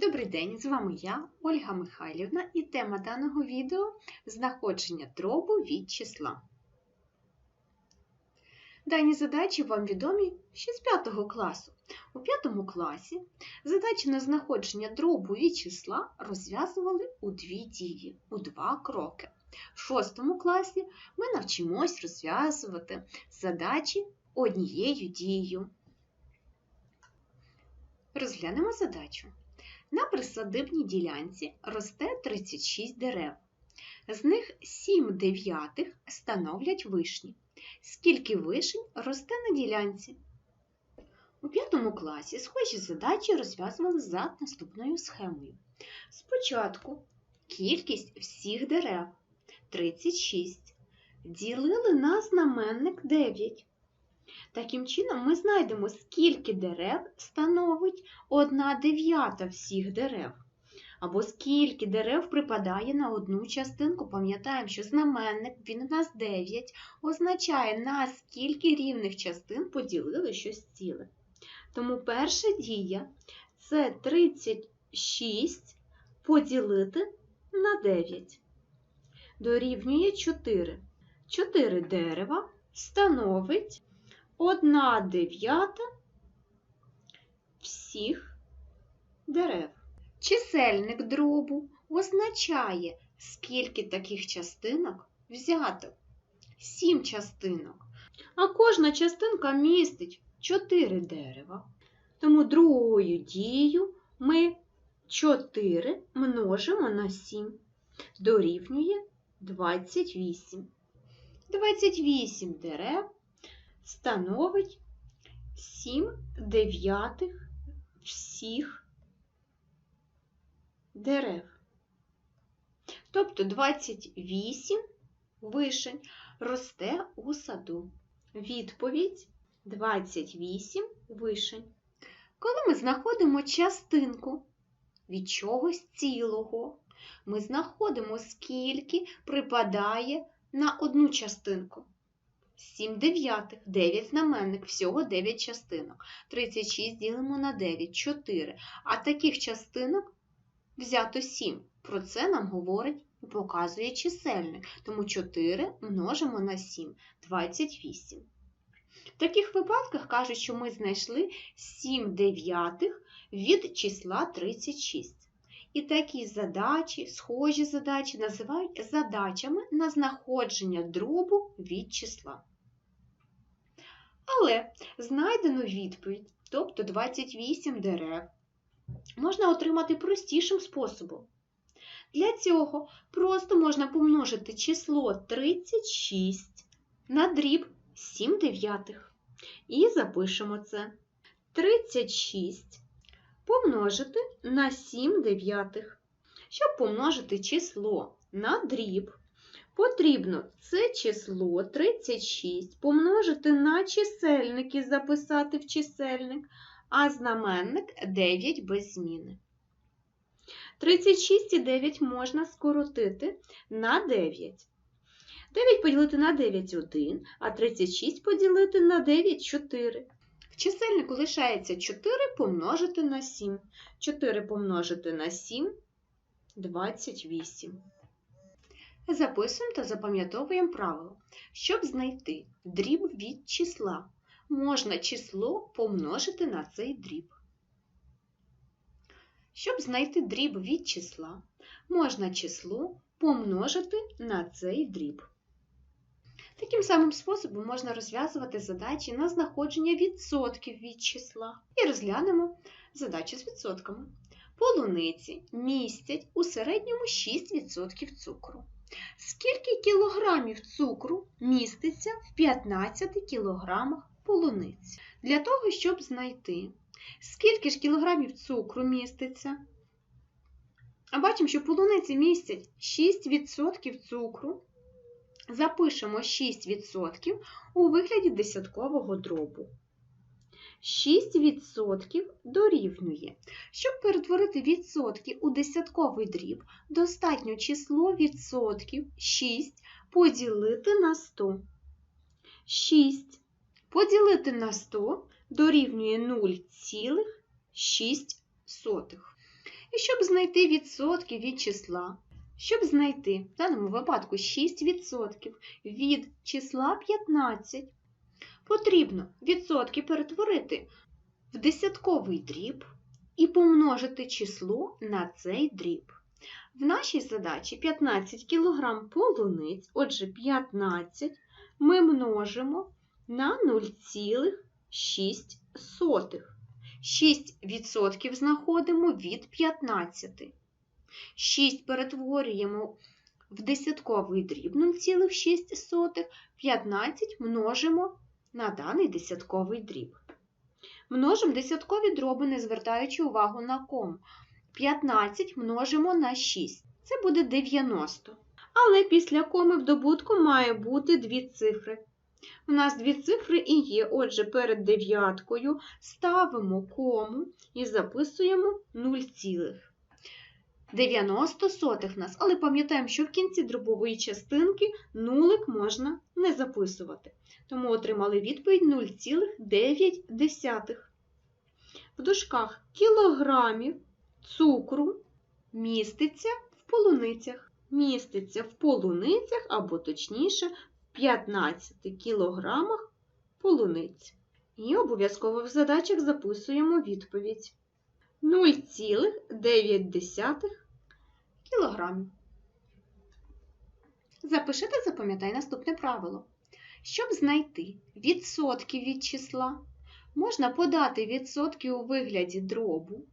Добрий день, з вами я, Ольга Михайлівна, і тема даного відео знаходження дробу від числа. Дані задачі вам відомі ще з 5 класу. У 5 класі задачі на знаходження дробу від числа розв'язували у дві дії, у два кроки. В 6 класі ми навчимось розв'язувати задачі однією дією. Розглянемо задачу. На присадибній ділянці росте 36 дерев. З них 7 дев'ятих становлять вишні. Скільки вишень росте на ділянці? У п'ятому класі схожі задачі розв'язували за наступною схемою. Спочатку кількість всіх дерев 36. Ділили на знаменник 9. Таким чином, ми знайдемо, скільки дерев становить 1 дев'ята всіх дерев. Або скільки дерев припадає на одну частинку. Пам'ятаємо, що знаменник, він у нас 9, означає, на скільки рівних частин поділили щось ціле. Тому перша дія це 36 поділити на 9. Дорівнює 4. 4 дерева становить 1 дев'ята всіх дерев. Чисельник дробу означає, скільки таких частинок взято. 7 частинок. А кожна частинка містить 4 дерева. Тому другою дією ми 4 множимо на 7. Дорівнює 28. 28 дерев становить 7 дев'ятих всіх дерев. Тобто 28 вишень росте у саду. Відповідь 28 вишень. Коли ми знаходимо частинку від чогось цілого, ми знаходимо, скільки припадає на одну частинку. 7 дев'ятих, 9 знаменник, всього 9 частинок. 36 ділимо на 9, 4. А таких частинок взято 7. Про це нам говорить і показує чисельник. Тому 4 множимо на 7, 28. В таких випадках кажуть, що ми знайшли 7 дев'ятих від числа 36. І такі задачі, схожі задачі називають задачами на знаходження дробу від числа. Але знайдену відповідь, тобто 28 дерев, можна отримати простішим способом. Для цього просто можна помножити число 36 на дріб 7 дев'ятих. І запишемо це. 36 помножити на 7 дев'ятих. Щоб помножити число на дріб, Потрібно це число 36 помножити на чисельник і записати в чисельник, а знаменник 9 без зміни. 36 і 9 можна скоротити на 9. 9 поділити на 9 1, а 36 поділити на 9 4. Чисельнику лишається 4 помножити на 7. 4 помножити на 7 28. Записуємо та запам'ятовуємо правило. Щоб знайти дріб від числа, можна число помножити на цей дріб. Щоб знайти дріб від числа, можна число помножити на цей дріб. Таким самим способом можна розв'язувати задачі на знаходження відсотків від числа. І розглянемо задачі з відсотками. Полуниці містять у середньому 6% цукру. Скільки кілограмів цукру міститься в 15 кілограмах полуниці? Для того, щоб знайти, скільки ж кілограмів цукру міститься, а бачимо, що полуниці містять 6% цукру. Запишемо 6% у вигляді десяткового дробу. 6% дорівнює. Щоб перетворити відсотки у десятковий дріб, достатньо число відсотків 6 поділити на 100. 6 поділити на 100 дорівнює 0,6. І щоб знайти відсотки від числа, щоб знайти в даному випадку 6% від числа 15, потрібно відсотки перетворити в десятковий дріб і помножити число на цей дріб. В нашій задачі 15 кг полуниць, отже, 15 ми множимо на 0,6. 6% знаходимо від 15. 6 перетворюємо в десятковий дріб 0,6, 15 множимо на даний десятковий дріб. Множимо десяткові дроби, не звертаючи увагу на ком. 15 множимо на 6. Це буде 90. Але після коми в добутку має бути дві цифри. У нас дві цифри і є, отже, перед дев'яткою ставимо кому і записуємо 0, 90 сотих нас, але пам'ятаємо, що в кінці дробової частинки нулик можна не записувати. Тому отримали відповідь 0,9. В дужках кілограмів цукру міститься в полуницях. Міститься в полуницях, або точніше, в 15 кілограмах полуниць. І обов'язково в задачах записуємо відповідь 0,9 кілограмів. Запиши та запам'ятай наступне правило. Щоб знайти відсотки від числа, можна подати відсотки у вигляді дробу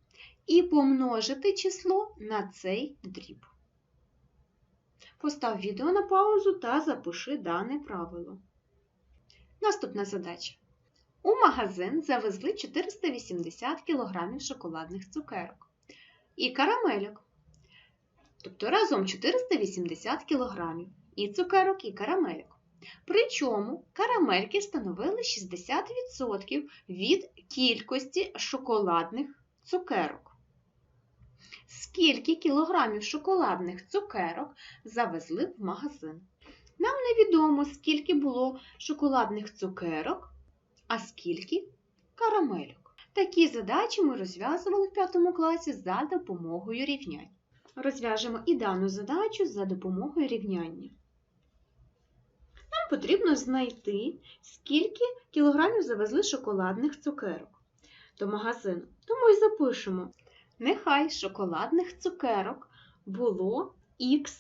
і помножити число на цей дріб. Постав відео на паузу та запиши дане правило. Наступна задача. У магазин завезли 480 кг шоколадних цукерок і карамельок. Тобто разом 480 кг і цукерок, і карамельок. Причому карамельки становили 60% від кількості шоколадних цукерок. Скільки кілограмів шоколадних цукерок завезли в магазин? Нам невідомо, скільки було шоколадних цукерок, а скільки карамельок. Такі задачі ми розв'язували в 5 класі за допомогою рівнянь. Розв'яжемо і дану задачу за допомогою рівняння. Нам потрібно знайти, скільки кілограмів завезли шоколадних цукерок до магазину. Тому і запишемо. Нехай шоколадних цукерок було х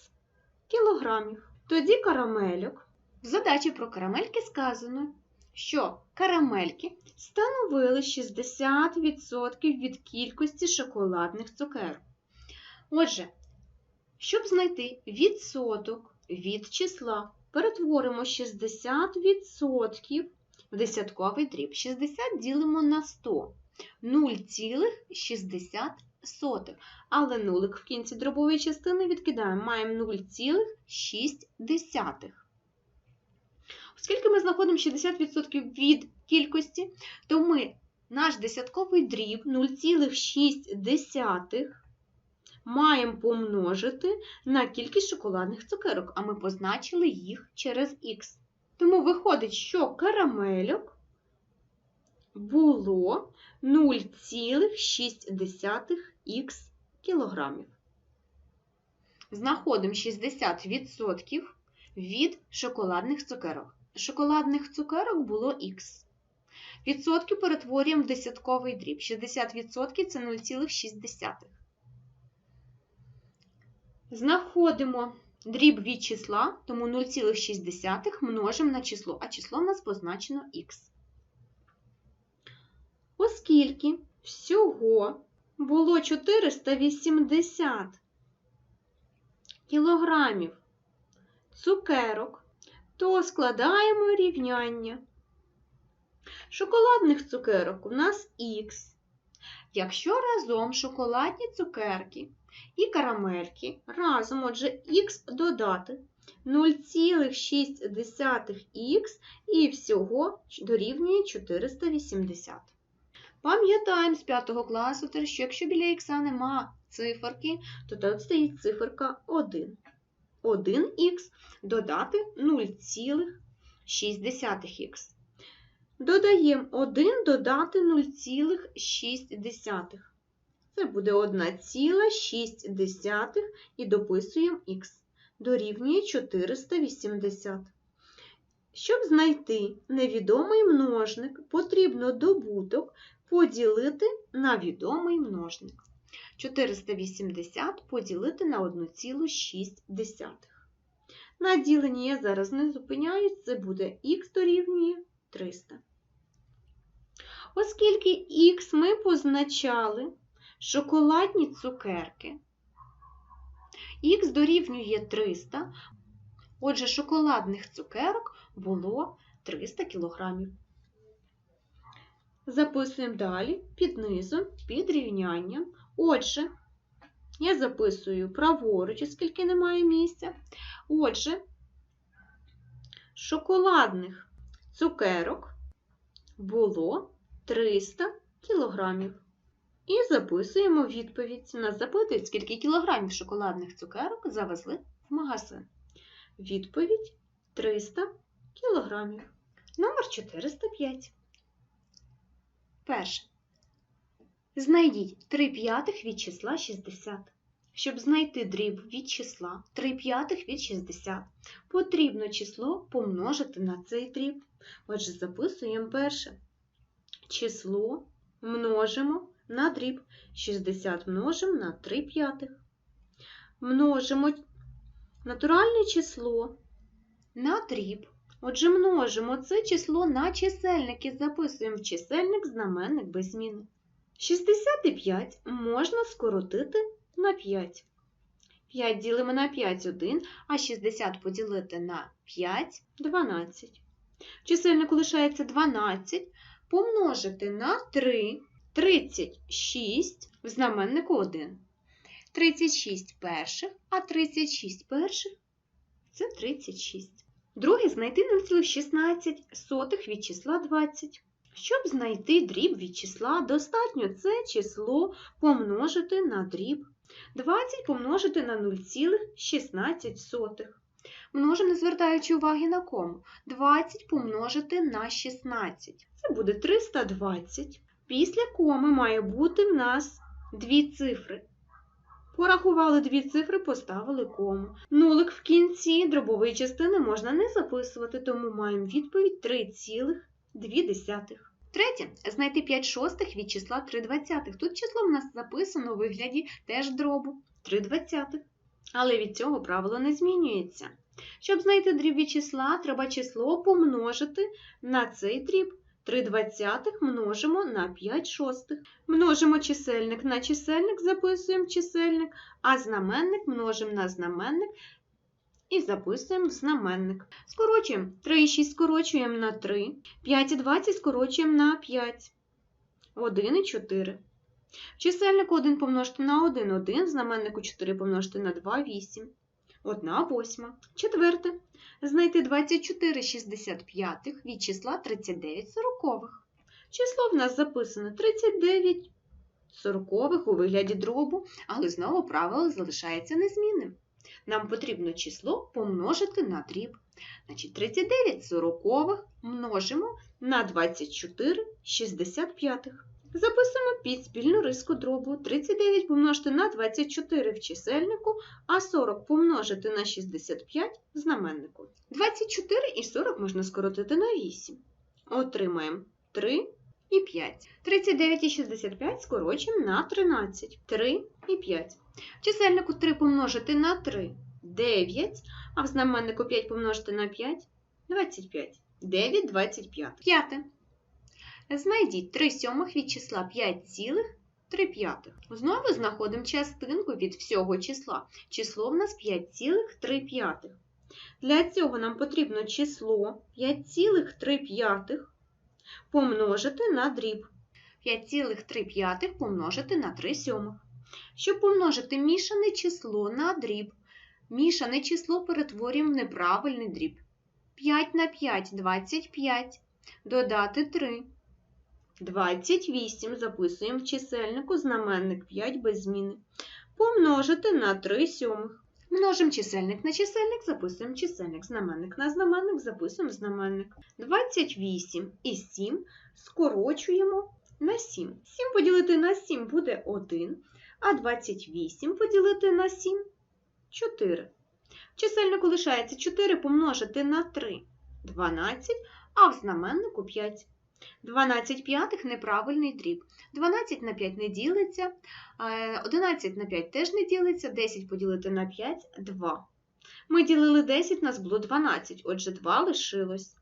кілограмів. Тоді карамельок. В задачі про карамельки сказано, що карамельки становили 60% від кількості шоколадних цукерок. Отже, щоб знайти відсоток від числа, перетворимо 60% в десятковий дріб. 60 ділимо на 100. 0,60. Але нулик в кінці дробової частини відкидаємо, маємо 0,6. Оскільки ми знаходимо 60% від кількості, то ми наш десятковий дріб 0,6 маємо помножити на кількість шоколадних цукерок, а ми позначили їх через х. Тому виходить, що карамельок було 0,6х кілограмів. Знаходимо 60% від шоколадних цукерок. Шоколадних цукерок було х. Відсотки перетворюємо в десятковий дріб. 60% це 0,6. Знаходимо дріб від числа, тому 0,6 множимо на число, а число в нас позначено х. Оскільки всього було 480 кілограмів цукерок, то складаємо рівняння. Шоколадних цукерок у нас х. Якщо разом шоколадні цукерки і карамельки разом, отже, х додати 0,6х і всього дорівнює 480. Пам'ятаємо з 5 класу, що якщо біля х нема циферки, то тут стоїть циферка 1. 1х додати 0,6х. Додаємо 1 додати 0,6. Це буде 1,6 і дописуємо х. Дорівнює 480. Щоб знайти невідомий множник, потрібно добуток поділити на відомий множник. 480 поділити на 1,6. На діленні я зараз не зупиняюсь, це буде х дорівнює 300. Оскільки х ми позначали шоколадні цукерки, х дорівнює 300, отже, шоколадних цукерок було 300 кг. Записуємо далі під низом, під рівнянням. Отже, я записую праворуч, оскільки немає місця. Отже, шоколадних цукерок було 300 кілограмів. І записуємо відповідь. Нас запитують, скільки кілограмів шоколадних цукерок завезли в магазин. Відповідь 300 кілограмів. Номер 405. Перше. Знайдіть 3 п'ятих від числа 60. Щоб знайти дріб від числа 3 п'ятих від 60, потрібно число помножити на цей дріб. Отже, записуємо перше. Число множимо на дріб. 60 множимо на 3 п'ятих. Множимо натуральне число на дріб. Отже, множимо це число на чисельник і записуємо в чисельник знаменник без зміни. 65 можна скоротити на 5. 5 ділимо на 5 1, а 60 поділити на 5 12. В чисельнику лишається 12. Помножити на 3 36 в знаменнику 1. 36 перших, а 36 перших це 36. Друге знайти 0,16 від числа 20. Щоб знайти дріб від числа, достатньо це число помножити на дріб. 20 помножити на 0,16. Множимо, звертаючи уваги на кому. 20 помножити на 16. Це буде 320. Після коми має бути в нас дві цифри. Порахували дві цифри, поставили кому. Нулик в кінці дробової частини можна не записувати, тому маємо відповідь 3,2. Третє. Знайти 5 шостих від числа 3 двадцятих. Тут число в нас записано у вигляді теж дробу 3 двадцятих. Але від цього правило не змінюється. Щоб знайти дріб від числа, треба число помножити на цей дріб. 3 двадцятих множимо на 5 шостих. Множимо чисельник на чисельник, записуємо чисельник, а знаменник множимо на знаменник і записуємо в знаменник. Скорочуємо 3 і 6 скорочуємо на 3, 5 і 20 скорочуємо на 5, 1 і 4. В чисельнику 1 помножити на 1 1, в знаменнику 4 помножити на 2 8. 1 восьма. Четверте. Знайти 24 65 від числа 39 сорокових. Число в нас записано 39 сорокових у вигляді дробу, але знову правило залишається незмінним. Нам потрібно число помножити на дріб. Значить, 39 сорокових множимо на 24 65. Записуємо під спільну риску дробу. 39 помножити на 24 в чисельнику, а 40 помножити на 65 в знаменнику. 24 і 40 можна скоротити на 8. Отримаємо 3 і 5. 39 і 65 скорочуємо на 13. 3 і 5. В чисельнику 3 помножити на 3 9, а в знаменнику 5 помножити на 5 25. 9 25. П'яте. Знайдіть 3 сьомих від числа 5 цілих 3 п'ятих. Знову знаходимо частинку від всього числа. Число в нас 5,3 п'ятих. Для цього нам потрібно число 5,3 п'ятих помножити на дріб. 5,3 п'ятих помножити на 3 сьомих. Щоб помножити мішане число на дріб, мішане число перетворюємо в неправильний дріб. 5 на 5 – 25. Додати 3. 28 записуємо в чисельнику знаменник 5 без зміни. Помножити на 3 сьомих. Множимо чисельник на чисельник, записуємо чисельник, знаменник на знаменник, записуємо знаменник. 28 і 7 скорочуємо на 7. 7 поділити на 7 буде 1, а 28 поділити на 7 4. В чисельнику лишається 4 помножити на 3 12, а в знаменнику 5. 12 п'ятих неправильний дріб. 12 на 5 не ділиться, е, 11 на 5 теж не ділиться, 10 поділити на 5 2. Ми ділили 10, нас було 12, отже 2 лишилось.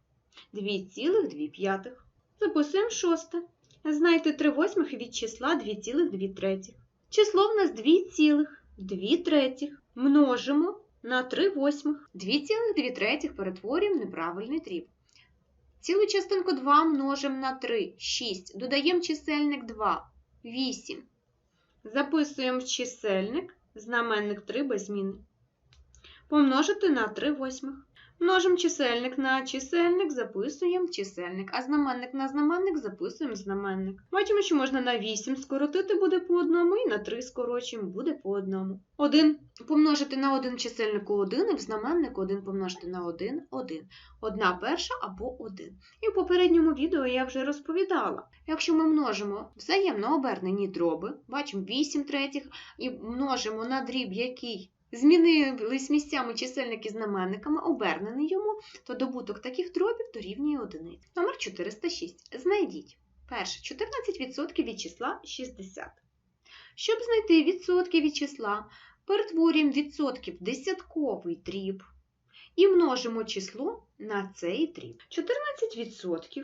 2,2 п'ятих. Записуємо шосте. Знайте 3 восьмих від числа 2,2 третіх. Число в нас 2,2 третіх. Множимо на 3 восьмих. 2,2 третіх перетворюємо неправильний дріб. Цілу частинку 2 множимо на 3 6. Додаємо чисельник 2 8. Записуємо в чисельник знаменник 3 без зміни. Помножити на 3 восьмих. Множимо чисельник на чисельник, записуємо чисельник, а знаменник на знаменник записуємо знаменник. Бачимо, що можна на 8 скоротити буде по одному, і на 3 скорочуємо буде по одному. 1 помножити на 1 чисельнику 1, і в знаменнику 1 помножити на 1 1. Одна перша або 1. І в попередньому відео я вже розповідала. Якщо ми множимо взаємно обернені дроби, бачимо 8 третіх, і множимо на дріб, який змінились місцями чисельники знаменниками, обернений йому, то добуток таких дробів дорівнює одиниці. Номер 406. Знайдіть. Перше, 14% від числа 60. Щоб знайти відсотки від числа, перетворюємо відсотки в десятковий дріб і множимо число на цей дріб. 14%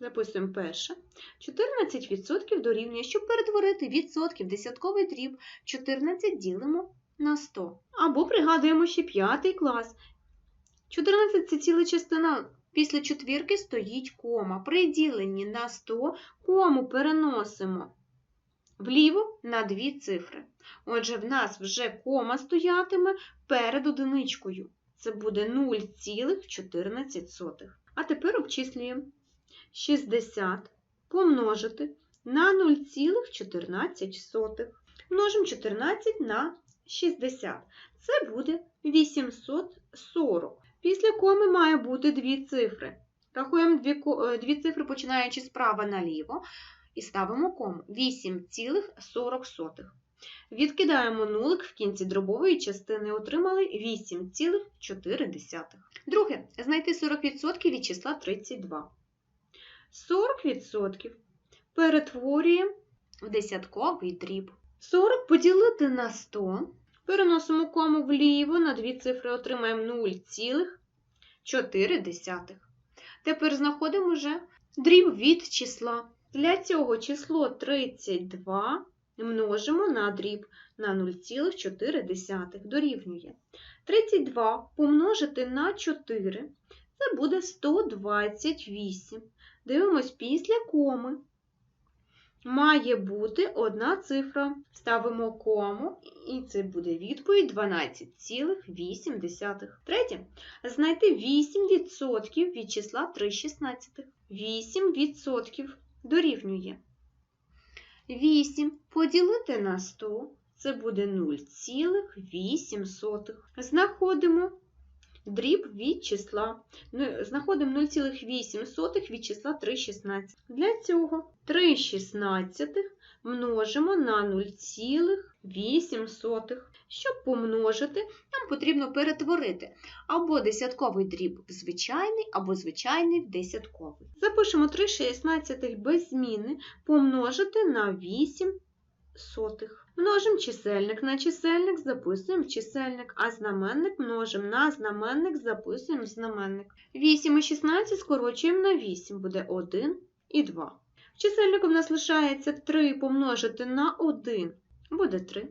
Записуємо перше. 14% дорівнює, щоб перетворити відсотки в десятковий дріб, 14 ділимо на 100. Або пригадуємо ще п'ятий клас. 14 це ціла частина. Після четвірки стоїть кома. При діленні на 100 кому переносимо вліво на дві цифри. Отже, в нас вже кома стоятиме перед одиничкою. Це буде 0,14. А тепер обчислюємо. 60 помножити на 0,14. Множимо 14 на 60. Це буде 840. Pісля коми має бути дві цифри. Рахуємо дві, дві цифри, починаючи справа наліво, і ставимо кому 8,40. Відкидаємо нулик в кінці дробової частини, отримали 8,4. Друге, знайти 40% від числа 32. 40% перетворюємо в десятковий дріб. 40 поділити на 100. Переносимо кому вліво, на дві цифри отримаємо 0,4. Тепер знаходимо вже дріб від числа. Для цього число 32 множимо на дріб на 0,4 дорівнює. 32 помножити на 4 це буде 128. Дивимось після коми. Має бути одна цифра. Ставимо кому, і це буде відповідь 12,8. Третє. Знайти 8% від числа 3,16. 8% дорівнює. 8 поділити на 100 це буде 0,8. Знаходимо дріб від числа. Знаходимо 0,8 від числа 3,16. Для цього 3,16 множимо на 0,8. Щоб помножити, нам потрібно перетворити або десятковий дріб в звичайний, або звичайний в десятковий. Запишемо 3,16 без зміни помножити на 8 сотих. Множимо чисельник на чисельник, записуємо в чисельник, а знаменник множимо на знаменник, записуємо в знаменник. 8 і 16 скорочуємо на 8, буде 1 і 2. В чисельнику в нас лишається 3 помножити на 1, буде 3.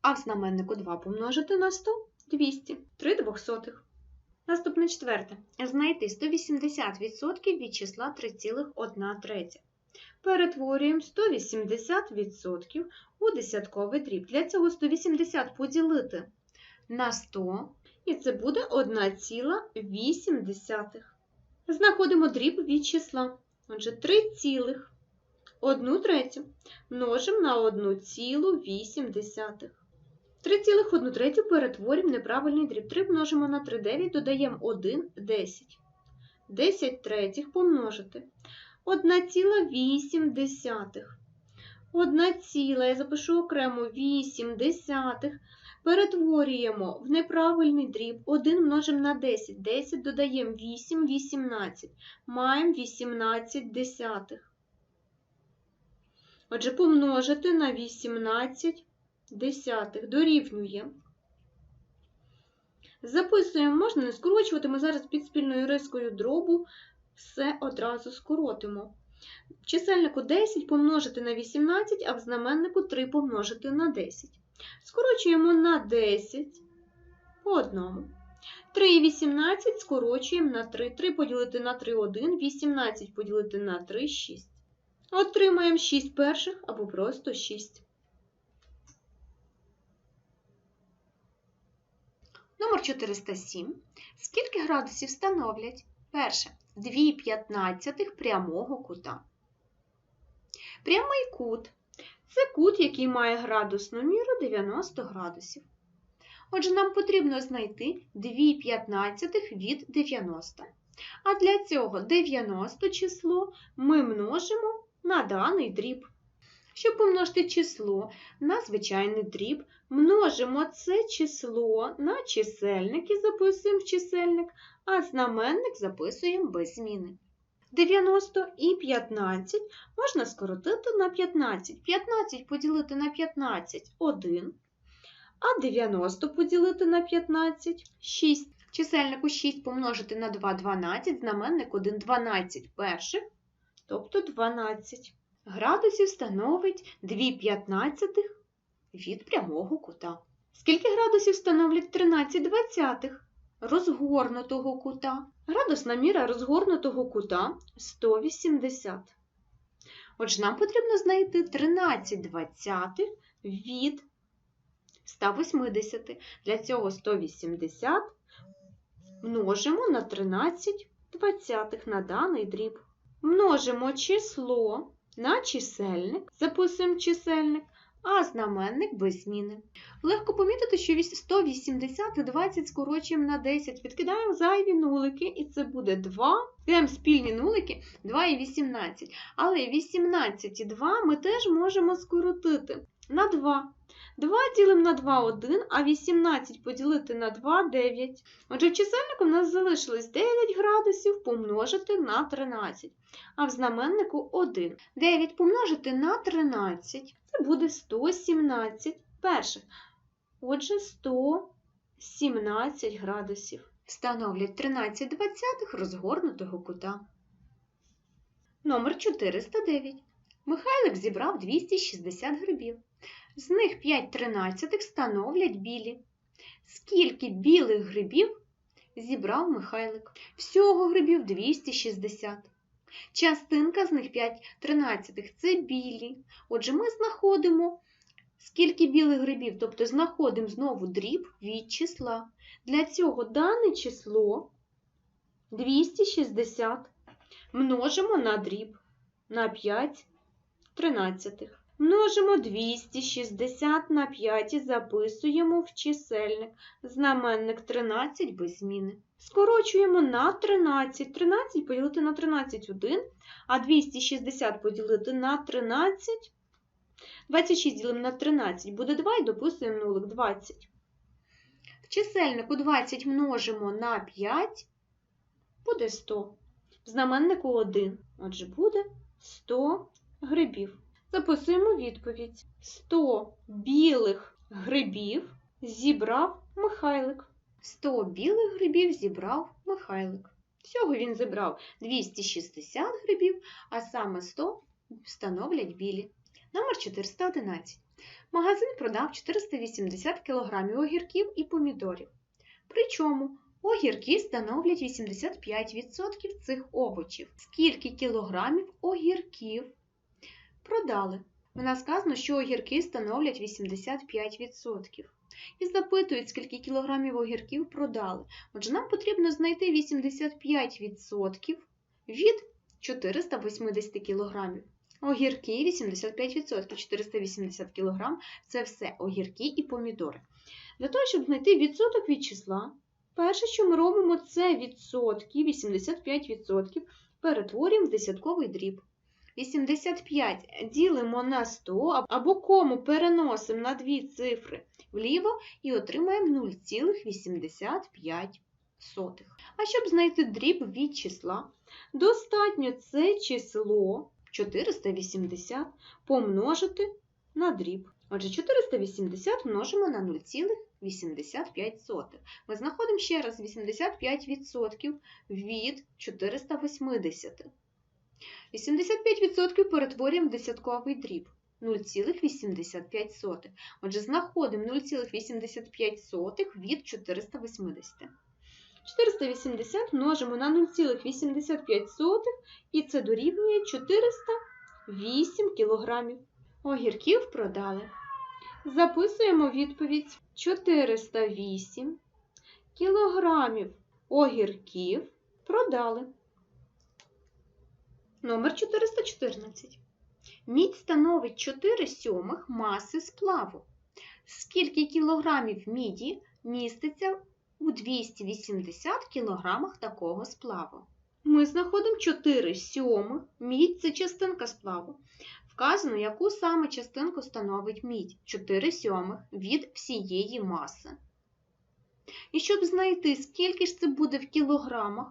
А в знаменнику 2 помножити на 100 200. 3 двохсотих. Наступне четверте. Знайти 180% від числа 3,1 третя. Перетворюємо 180% у десятковий дріб. Для цього 180 поділити на 100, і це буде 1,8. Знаходимо дріб від числа. Отже, 3,1 третю множимо на 1,8. 3,1 третю перетворюємо неправильний дріб. 3 множимо на 3, додаємо 1, 10. 10 третіх помножити 1,8. 1 ціла, я запишу окремо 8 десятих. Перетворюємо в неправильний дріб 1 множимо на 10. 10 додаємо 8, 18. Маємо 18 десятих. Отже, помножити на 18 десятих. Дорівнює. Записуємо, можна не скорочувати, ми зараз під спільною рискою дробу все одразу скоротимо. В чисельнику 10 помножити на 18, а в знаменнику 3 помножити на 10. Скорочуємо на 10 по одному. 3 і 18 скорочуємо на 3. 3 поділити на 3 – 1, 18 поділити на 3 – 6. Отримаємо 6 перших або просто 6. Номер 407. Скільки градусів становлять? Перше. 2 п'ятнадцятих прямого кута. Прямий кут це кут, який має градусну міру 90 градусів. Отже, нам потрібно знайти 2 п'ятнадцятих від 90. А для цього 90 число ми множимо на даний дріб. Щоб помножити число на звичайний дріб, множимо це число на чисельник і записуємо в чисельник, а знаменник записуємо без зміни. 90 і 15 можна скоротити на 15. 15 поділити на 15 – 1, а 90 поділити на 15 – 6. Чисельнику 6 помножити на 2 – 12, знаменник 1 – 12 перших, тобто 12. Градусів становить 2 п'ятнадцятих від прямого кута. Скільки градусів становлять 13 двадцятих розгорнутого кута? Градусна міра розгорнутого кута 180. Отже, нам потрібно знайти 13 двадцятих від 180. Для цього 180 множимо на 13 двадцятих на даний дріб. Множимо число на чисельник, записуємо чисельник, а знаменник без зміни. Легко помітити, що 180 і 20 скорочуємо на 10, відкидаємо зайві нулики, і це буде 2. Відкидаємо спільні нулики 2 і 18. Але 18 і 2 ми теж можемо скоротити на 2. 2 ділимо на 2 – 1, а 18 поділити на 2 – 9. Отже, в чисельнику в нас залишилось 9 градусів помножити на 13, а в знаменнику 1. 9 помножити на 13 – це буде 117 перших. Отже, 117 градусів. Становлять 13 двадцятих розгорнутого кута. Номер 409. Михайлик зібрав 260 грибів. З них 5 тринадцятих становлять білі. Скільки білих грибів зібрав Михайлик? Всього грибів 260. Частинка з них 5 тринадцятих це білі. Отже, ми знаходимо, скільки білих грибів, тобто знаходимо знову дріб від числа. Для цього дане число 260 множимо на дріб на 5 тринадцятих. Множимо 260 на 5 і записуємо в чисельник. Знаменник 13 без зміни. Скорочуємо на 13. 13 поділити на 13 – 1, а 260 поділити на 13. 26 ділимо на 13 буде 2 і дописуємо нулик 20. В чисельнику 20 множимо на 5, буде 100. В знаменнику 1, отже, буде 100 грибів. Записуємо відповідь. 100 білих грибів зібрав Михайлик. 100 білих грибів зібрав Михайлик. Всього він зібрав 260 грибів, а саме 100 становлять білі. Номер 411. Магазин продав 480 кг огірків і помідорів. Причому огірки становлять 85% цих овочів. Скільки кілограмів огірків продали. Вона сказано, що огірки становлять 85%. І запитують, скільки кілограмів огірків продали. Отже, нам потрібно знайти 85% від 480 кілограмів. Огірки 85%, 480 кг це все огірки і помідори. Для того, щоб знайти відсоток від числа, перше, що ми робимо, це відсотки, 85% перетворюємо в десятковий дріб. 85 ділимо на 100 або кому переносимо на дві цифри вліво і отримаємо 0,85. А щоб знайти дріб від числа, достатньо це число 480 помножити на дріб. Отже, 480 множимо на 0,85. Ми знаходимо ще раз 85% від 480. 85% перетворюємо в десятковий дріб 0,85. Отже, знаходимо 0,85 від 480. 480 множимо на 0,85 і це дорівнює 408 кілограмів. Огірків продали. Записуємо відповідь 408 кілограмів огірків продали. Номер 414. Мідь становить 4 сьомих маси сплаву. Скільки кілограмів міді міститься у 280 кілограмах такого сплаву? Ми знаходимо 4 сьомих. Мідь це частинка сплаву. Вказано, яку саме частинку становить мідь 4 сьомих від всієї маси. І щоб знайти, скільки ж це буде в кілограмах,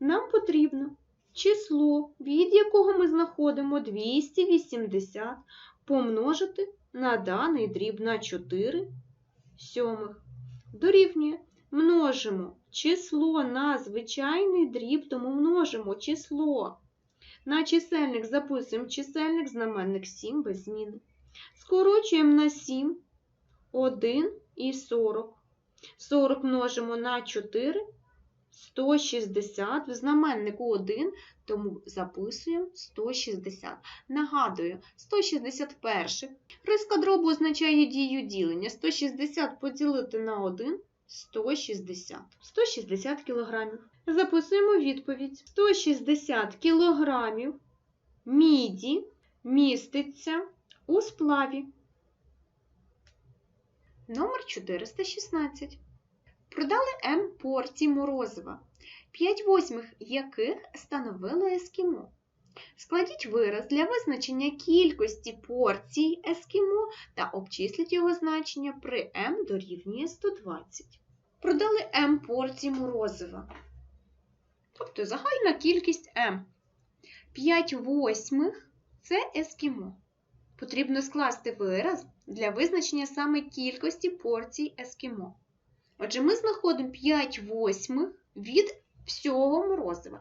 нам потрібно число, від якого ми знаходимо 280, помножити на даний дріб на 4 сьомих. Дорівнює. Множимо число на звичайний дріб, тому множимо число. На чисельник записуємо чисельник, знаменник 7 без зміни. Скорочуємо на 7, 1 і 40. 40 множимо на 4, 160. В знаменнику 1, тому записуємо 160. Нагадую, 161. Риска дробу означає дію ділення. 160 поділити на 1 160. 160 кілограмів. Записуємо відповідь. 160 кілограмів міді міститься у сплаві. Номер 416. Продали М порцій морозива, 5 восьмих яких становило ескімо. Складіть вираз для визначення кількості порцій ескімо та обчисліть його значення при М дорівнює 120. Продали М порцій морозива. Тобто загальна кількість М. 5 восьмих це ескімо. Потрібно скласти вираз для визначення саме кількості порцій ескімо. Отже, ми знаходимо 5 восьмих від всього морозива.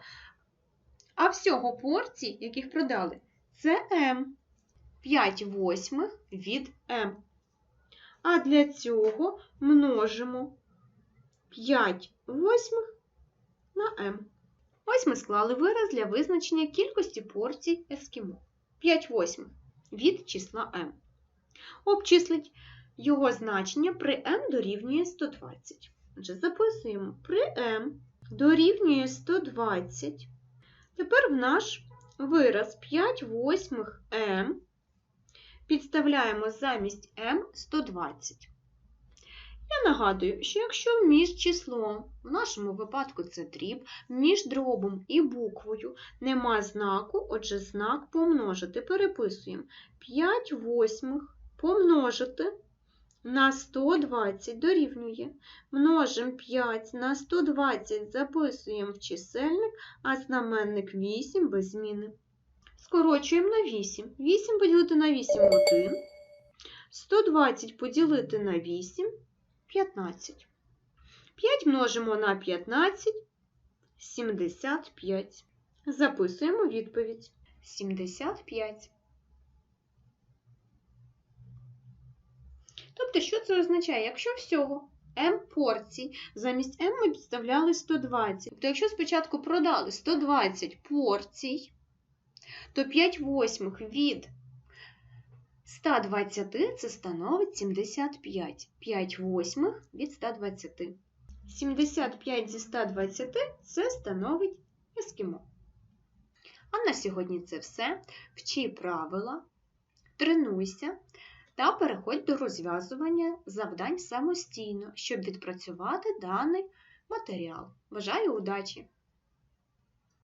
А всього порцій, яких продали, це М. 5 восьмих від М. А для цього множимо 5 восьмих на М. Ось ми склали вираз для визначення кількості порцій ескімо. 5 восьмих від числа М. Обчислить його значення при М дорівнює 120. Отже, записуємо при М дорівнює 120. Тепер в наш вираз 5 восьмих М підставляємо замість М 120. Я нагадую, що якщо між числом, в нашому випадку це дріб, між дробом і буквою нема знаку, отже, знак помножити. Переписуємо 5 восьмих помножити на 120 дорівнює. Множимо 5 на 120, записуємо в чисельник, а знаменник 8 без зміни. Скорочуємо на 8. 8 поділити на 8 1. 120 поділити на 8 15. 5 множимо на 15 75. Записуємо відповідь. 75. Тобто, що це означає? Якщо всього М порцій, замість М ми підставляли 120. Тобто, якщо спочатку продали 120 порцій, то 5 восьмих від 120 це становить 75. 5 восьмих від 120. 75 зі 120 це становить ескімо. А на сьогодні це все. Вчи правила, тренуйся та переходь до розв'язування завдань самостійно, щоб відпрацювати даний матеріал. Бажаю удачі!